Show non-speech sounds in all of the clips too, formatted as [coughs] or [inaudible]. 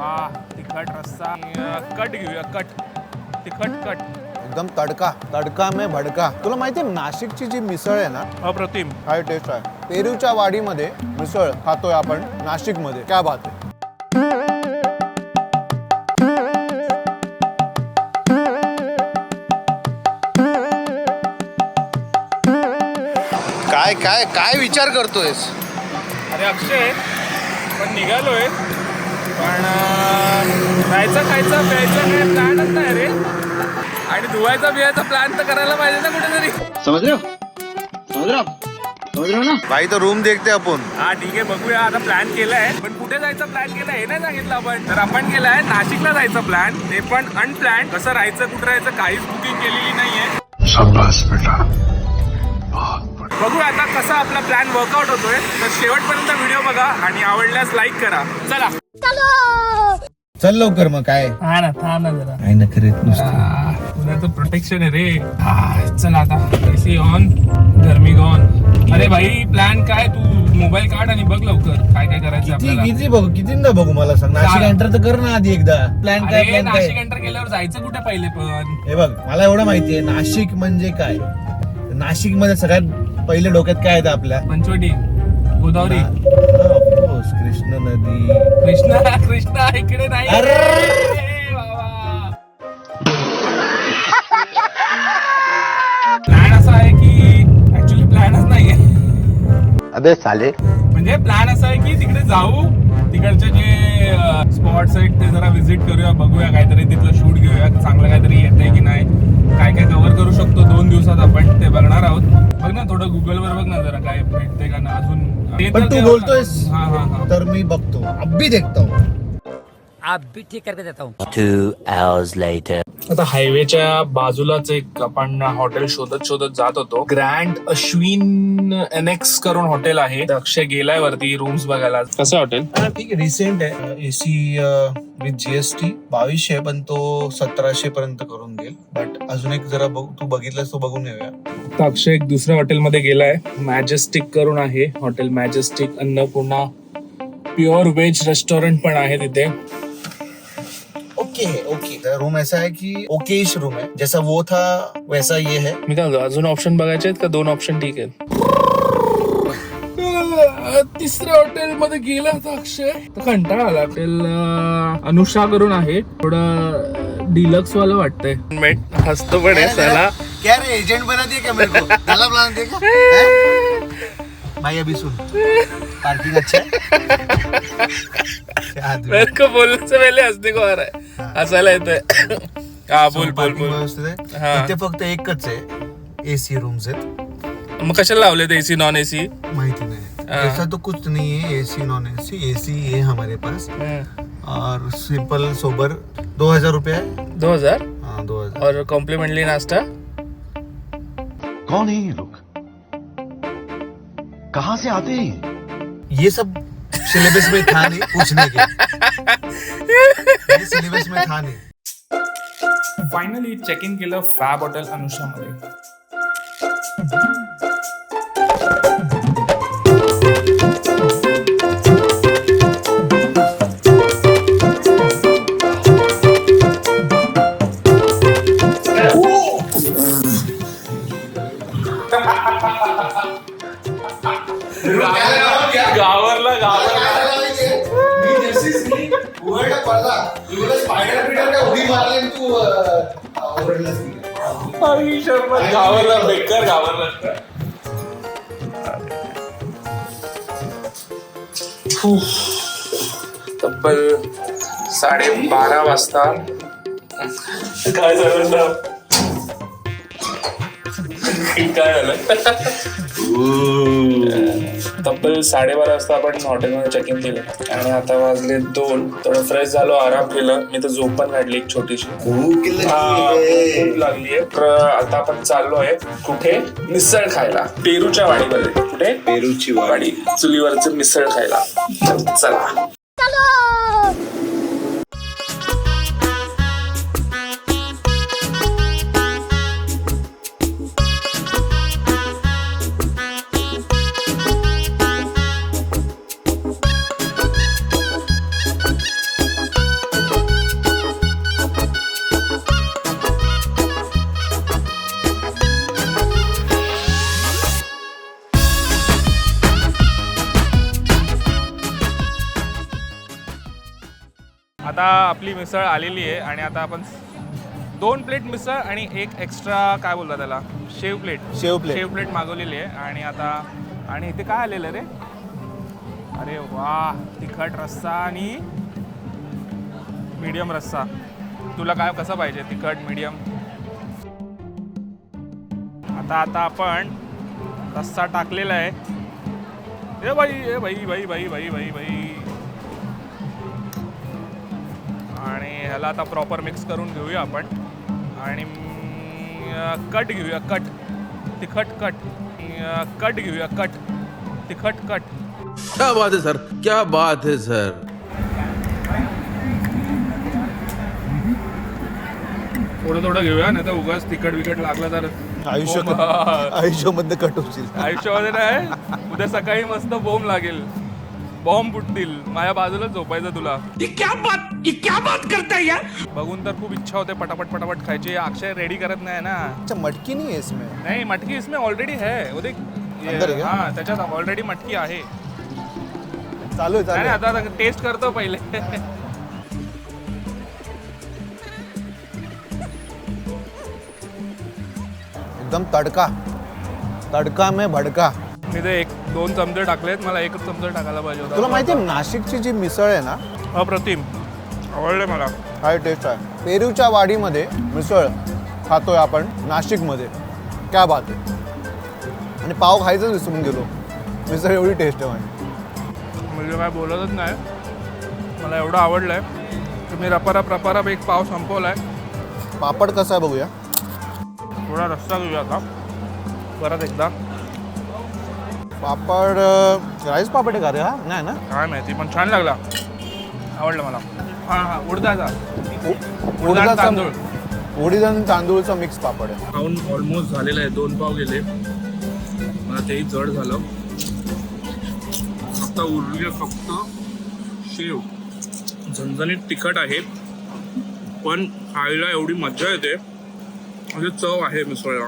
हा तिखट रस्सा अं, कट घेऊया कट. तिखट कट. एकदम तडका तडका में भडका. तुला माहिती नाशिकची जी मिसळ आहे ना अप्रतिम. काय टेस्ट आहे. पेरूच्या वाडीमध्ये मिसळ खातोय आपण नाशिकमध्ये. क्या बात आहे. काय काय काय विचार करतोयस? अरे अक्षय पण निघालोय. पण अं, जायचं खायचं प्यायचं काय प्लॅनच नाही रे? आणि धुवायचा बियाचा प्लॅन तर करायला पाहिजे ना कुठेतरी. समझ रहे हो समझ रहे हो आप? समझ रहे हो ना? भाई तो रूम देखते आपण. हा ठीक आहे बघूया. आता प्लॅन केलाय. पण कुठे जायचा प्लॅन केलाय हे नाही सांगितलं आपण. तर आपण केलाय नाशिकला जायचं प्लॅन ते पण अनप्लॅन कसं राहायचं कुठं राहायचं काहीच बुकिंग केलेली नाहीये. बघूया आता कसा आपला प्लॅन वर्कआउट होतोय. तर शेवटपर्यंत व्हिडिओ बघा आणि आवडल्यास लाईक करा. चला. चल! लवकर मग काय? हा ना थांब ना जरा. काय नखरेत नुसतं. पुण्याचं प्रोटेक्शन आहे रे. हा, चल आता एसी ऑन गरमी ऑन अरे भाई प्लॅन काय तू? मोबाईल काढ आणि बघ लवकर काय काय करायचं किती आपल्याला. किती बघू कितींदा बघू मला सांग? नाशिक चार. एंटर तर कर ना आधी एकदा. प्लॅन काय अरे प्लॅन नाशिक काय एंटर केल्यावर जायचं कुठे पहिले पण? हे बघ मला एवढं माहितीये नाशिक म्हणजे काय? नाशिकमध्ये सगळ्यात पहिले डोक्यात काय येतं आपल्या? पंचवटी गोदावरी. कृष्ण नदी. कृष्णा कृष्णा इकडे नाही. अरे! ए, बाबा. प्लॅन असा आहे की ऍक्च्युली प्लॅनच नाहीये. अबे साले. म्हणजे प्लॅन असा आहे की तिकडे जाऊ तिकडचे जे स्पॉट्स आहेत ते जरा व्हिजिट करूया बघूया काहीतरी तिथलं शूट घेऊया चांगलं काहीतरी येतंय की नाही. काय काय कव्हर करू शकतो दोन दिवसात आपण ते बघणार आहोत. बघ ना थोडं गुगल वर बघ ना जरा काय भेटते का ना अजून. ते पण तर तू बोलतोयस हा हा हा. तर मी बघतो. अब्बी देखतो आप भी ठीक करके देता हूँ. Two hours later. आता हायवेच्या बाजूलाच एक आपण हॉटेल शोधत शोधत जात होतो. ग्रँड अश्विन एनएक्स करून हॉटेल आहे. अक्षय गेलाय वरती रूम्स बघायला. कसं हॉटेल ठीक आहे. रिसेंट आहे. एसी विथ जीएसटी बावीसशे पण तो सतराशे पर्यंत करून देईल. बट अजून एक जरा बघ तू बघितलंस तो बघून येऊया आता अक्षय एक दुसऱ्या हॉटेलमध्ये गेलाय. मॅजेस्टिक करून आहे. Hotel Majestic Annapurna pure veg restaurant पण आहे तिथे. ओके ओके रूम ऐसा है कि ओकेश रूम है। जैसा वो था वैसा ये है। मी काय म्हणतो, अजून ऑप्शन बघायचे आहेत का? दोन ऑप्शन ठीक आहेत. तिसऱ्या हॉटेल मध्ये गेला होता अक्षय. तर कंटाळा आला. हॉटेल अनुषा करून आहे. थोडं डिलक्स वाला वाटतंय. मेट हसतो पण आहे त्याला क्या रे एजेंट बना दिया क्या मेरे को? काला बना हैं? भाई अभी सुन। पार्किंग अच्छा है? क्या आदमी मेरे को बोलने से पहले हंसने को आ रहा है। हसायला येतोय [coughs] हा बोल बोल बोल. हा. इथे फक्त एकच आहे. एसी रूम्स आहेत. मग कशाला लावले ते एसी नॉन एसी माहिती नहीं. हाँ। ऐसा तो कुछ नहीं है एसी नॉन एसी एसी है हमारे पास. और सिंपल सोबर दो हज़ार रुपया है दो हज़ार? हाँ दो हज़ार. और कॉम्प्लीमेंटली नाश्ता? कौन है ये लोग? कहाँ से आते हैं? ये सब सिलेबस में था नहीं पूछने के [laughs] सिलेबस में था नहीं। फाइनली चेक इन केलं फॅब अनुषा अनुषामध्ये आई शपथ गावरला बेकार उफ. तब्बल साडेबारा वाजता काय झालं? काय झालं? तब्बल साडेबारा वाजता आपण हॉटेलमध्ये चेक इन केलं. आणि आता वाजले दोन. थोडं फ्रेश झालो आराम केलं. मी तर झोप पण काढली एक छोटीशी. लागली तर आता आपण चाललो आहे कुठे? मिसळ खायला. पेरूच्या वाडीमध्ये. कुठे? पेरूची वाडी. चुलीवरचं मिसळ खायला. चला. मिसळ आलेली आहे आणि आता आपण दोन प्लेट मिसळ आणि एक एक्स्ट्रा काय बोलतात त्याला? Sev plate. Sev plate. Sev plate मागवलेली आहे आणि आता आणि इथे काय आलेलं रे? अरे वा तिखट रस्सा आणि मीडियम रस्सा. तुला काय कसं पाहिजे तिखट मीडियम आता आता आपण रस्सा टाकलेला आहे. ए बाई ए बाई बाई बाई बाई बाई बाई. आणि ह्याला आता प्रॉपर मिक्स करून घेऊया आपण. आणि कट घेऊया कट तिखट कट कट घेऊया कट तिखट कट क्या बात है सर. क्या बात है सर. थोडं थोडं घेऊया नाही तर उगाच तिखट विकट लागलं तर. आयुष्य. आयुष्यामध्ये कट होशील. आयुष्यामध्ये नाही उद्या सकाळी मस्त बॉम्ब लागेल. बॉम्ब फुटतील. माझ्या बाजूला झोपायचं तुला. बघून तर खूप इच्छा होते पटापट पटापट खायची. अक्षय रेडी करत नाही ना. अच्छा मटकी नहीं है इसमें? नाही मटकी इसमें ऑलरेडी है. वो देख ये- अंदर है क्या? हा त्याच्यात ऑलरेडी मटकी आहे. चालू आहे नाही चालू आहे. आता टेस्ट करतो पहिले. एकदम तडका. तडका में भडका. मी ते एक दोन चमचे टाकलेत. मला एकच चमचा टाकायला पाहिजे तुला होता माहिती आहे नाशिकची जी मिसळ आहे ना अप्रतिम. आवडले मला. हाय टेस्ट आहे. पेरूच्या वाडीमध्ये मिसळ खातोय आपण नाशिकमध्ये. क्या बात आहे. आणि पाव खायचं विसरून गेलो. मिसळ एवढी टेस्ट आहे माझी. म्हणजे काय बोलतच नाही. मला एवढं आवडलंय. की मी रपारप रपारप एक पाव संपवलाय. पापड कसा आहे बघूया. थोडा रस्ता घेऊया आता. परत एकदा. पापड राईस पापड आहे का रे हा? नाही ना? काय माहिती पण छान लागला. आवडलं मला. हां हां उडदाचा. तांदूळ. उडीद आणि तांदूळचा मिक्स पापड आहे. खाऊन ऑलमोस्ट झालेलं आहे दोन पाव गेले. मला तेही जड झालं. आता उरले फक्त शेव. झणझणीत तिखट आहे पण खायला एवढी मजा येते. म्हणजे चव आहे मिसळला.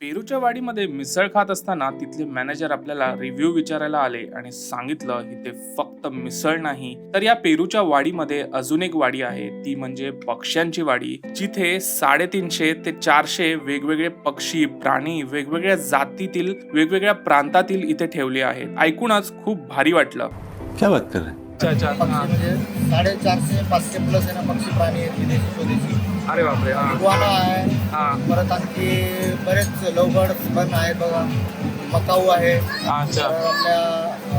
पेरूच्या वाडीमध्ये मिसळ खात असताना तिथले मॅनेजर आपल्याला रिव्ह्यू विचारायला आले आणि सांगितलं की ते फक्त मिसळ नाही तर या पेरूच्या वाडीमध्ये अजून एक वाडी आहे. ती म्हणजे पक्ष्यांची वाडी जिथे साडेतीनशे ते चारशे वेगवेगळे पक्षी प्राणी वेगवेगळ्या जातीतील वेगवेगळ्या प्रांतातील इथे ठेवले आहेत. ऐकूनच खूप भारी वाटलं. क्या बात कर रहे हैं? अच्छा अच्छा पक्षी म्हणजे साडेचारशे पाचशे प्लस आहे ना पक्षी प्राणी आहेत विदेशी स्वदेशी. अरे बापरे हा. इग्वाना आहे. हा. परत आणखी बरेच लवबर्ड्स पण आहेत बघा. मकाऊ आहे. अच्छा. आपल्या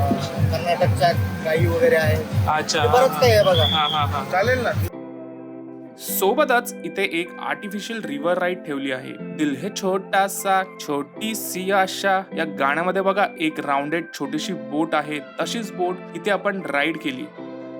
अं, कर्नाटकच्या गाई वगैरे आहेत. अच्छा. बरंच काही आहे बघा. हा हा हा. चालेल ना? सोबतच इथे एक आर्टिफिशियल रिव्हर राईड ठेवली आहे. दिल है छोटासा छोटी सी आशा. या गाण्यामध्ये बघा एक राऊंडेड छोटीशी बोट आहे. तशीच बोट इथे आपण राईड केली.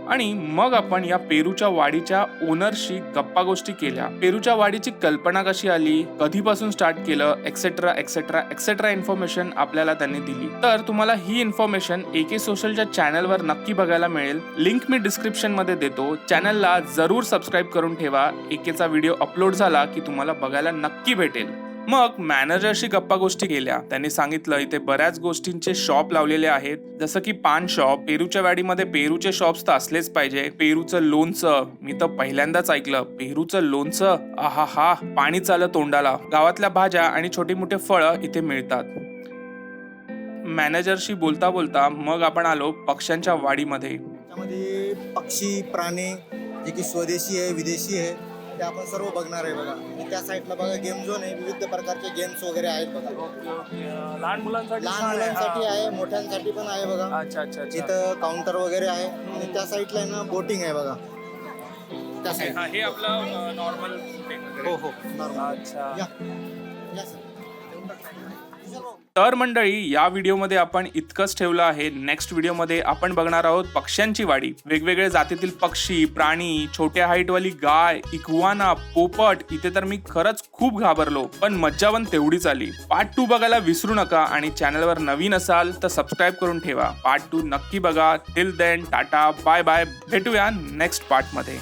आणि मग आपण या पेरूच्या वाडीच्या ओनरशी गप्पा गोष्टी केल्या. पेरूच्या वाडीची कल्पना कशी आली? कधीपासून स्टार्ट केलं? एक्सेट्रा एक्सेट्रा एक्सेट्रा इन्फॉर्मेशन आपल्याला त्यांनी दिली. तर तुम्हाला ही इन्फॉर्मेशन एके सोशलच्या चॅनलवर नक्की बघायला मिळेल. लिंक मी डिस्क्रिप्शनमध्ये देतो. चॅनलला जरूर सबस्क्राईब करून ठेवा. एकेचा व्हिडिओ अपलोड झाला की तुम्हाला बघायला नक्की भेटेल. मग मॅनेजरशी गप्पा गोष्टी केल्या. त्यांनी सांगितलं इथे बऱ्याच गोष्टींचे शॉप लावलेले आहेत. जसं की पान शॉप पेरूच्या वाडीमध्ये पेरूचे शॉप्स तर असलेच पाहिजे. पेरूचं लोणचं मी तर पहिल्यांदाच ऐकलं. पेरूचं लोणचं? आहा हा पाणी चालं तोंडाला. गावातल्या भाज्या आणि छोटी मोठे फळं इथे मिळतात. मॅनेजरशी बोलता बोलता मग आपण आलो पक्ष्यांच्या वाडीमध्ये. त्यामध्ये पक्षी प्राणी जे की स्वदेशी आहे विदेशी आहे ते आपण सर्व बघणार आहे बघा. आणि त्या साईडला बघा गेम झोन आहे विविध प्रकारचे गेम्स वगैरे आहेत बघा. लहान मुलांसाठी लहान मुलांसाठी आहे मोठ्यांसाठी पण आहे बघा. अच्छा अच्छा अच्छा. तिथं काउंटर वगैरे आहे. आणि त्या साईडला आहे ना बोटिंग आहे बघा. त्या साईड हा, हे आपलं नॉर्मल हो हो. अच्छा. या. या सर तर मंडळी या व्हिडिओमध्ये आपण इतकंच ठेवलं आहे. नेक्स्ट व्हिडिओमध्ये आपण बघणार आहोत पक्ष्यांची वाडी. वेगवेगळ्या जातीतील पक्षी प्राणी छोट्या हाईटवाली गाय इकवाना पोपट इथे तर मी खरंच खूप घाबरलो पण मज्जा पण तेवढीच आली. पार्ट टू बघायला विसरू नका आणि चॅनलवर नवीन असाल तर सबस्क्राईब करून ठेवा. पार्ट टू नक्की बघा. Till then tata bye bye. भेटूया नेक्स्ट पार्टमध्ये